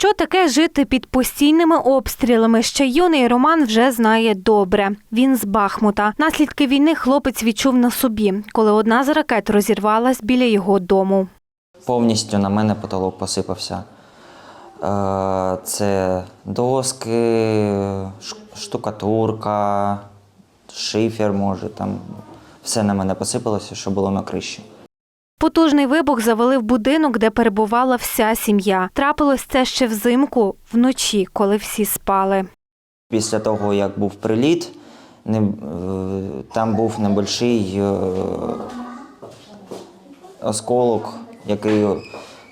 Що таке жити під постійними обстрілами? Ще юний Роман вже знає добре. Він з Бахмута. Наслідки війни хлопець відчув на собі, коли одна з ракет розірвалась біля його дому. Повністю на мене потолок посипався. Е, Це доски, штукатурка, шифер, може, там все на мене посипалося, що було на криші. Потужний вибух завалив будинок, де перебувала вся сім'я. Трапилось це ще взимку, вночі, коли всі спали. Після того, як був приліт, е, там був небольший е, осколок, який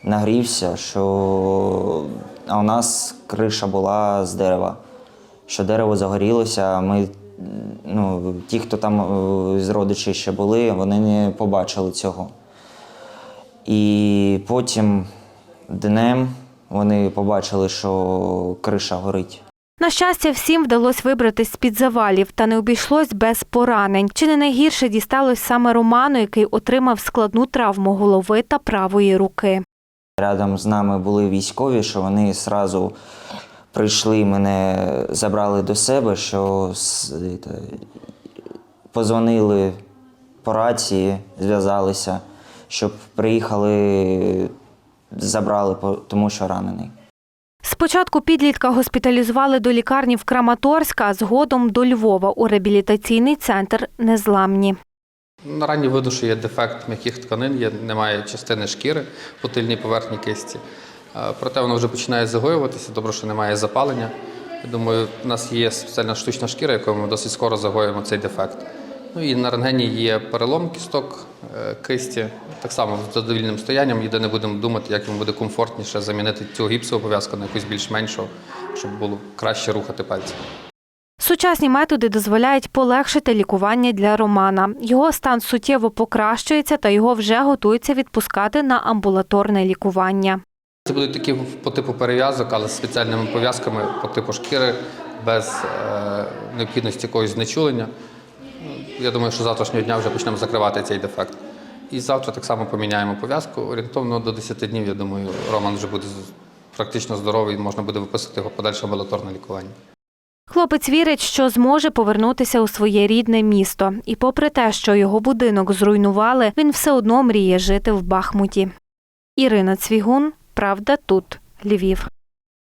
нагрівся, що а у нас криша була з дерева. Що дерево загорілося, ми, ну, ті, хто там е, з родичів ще були, вони не побачили цього. І потім днем вони побачили, що криша горить. На щастя, всім вдалося вибратись з-під завалів, та не обійшлось без поранень. Чи не найгірше дісталось саме Роману, який отримав складну травму голови та правої руки. Рядом з нами були військові, що вони одразу прийшли, мене забрали до себе, що с- позвонили по рації, зв'язалися, щоб приїхали, забрали, тому що ранений. Спочатку підлітка госпіталізували до лікарні в Краматорська, а згодом до Львова у реабілітаційний центр Незламні. На ранній виду, що є дефект м'яких тканин, є, немає частини шкіри по тильній поверхні кисті. Е, Проте воно вже починає загоюватися, добре, що немає запалення. Я думаю, в нас є спеціальна штучна шкіра, якою ми досить скоро загоюємо цей дефект. Ну і на рентгені є перелом кісток е, кисті, так само з задовільним стоянням. Єдине будемо думати, як йому буде комфортніше замінити цю гіпсову пов'язку на якусь більш меншу, щоб було краще рухати пальці. Сучасні методи дозволяють полегшити лікування для Романа. Його стан суттєво покращується, та його вже готуються відпускати на амбулаторне лікування. Це будуть такі по типу перев'язок, але з спеціальними пов'язками по типу шкіри, без е, необхідності якогось знечулення. Я думаю, що з завтрашнього дня вже почнемо закривати цей дефект. І завтра так само поміняємо пов'язку. Орієнтовно до 10 днів, я думаю, Роман вже буде практично здоровий, можна буде виписати його подальше амбулаторне лікування. Хлопець вірить, що зможе повернутися у своє рідне місто. І попри те, що його будинок зруйнували, він все одно мріє жити в Бахмуті. Ірина Цвігун, Правда тут, Львів.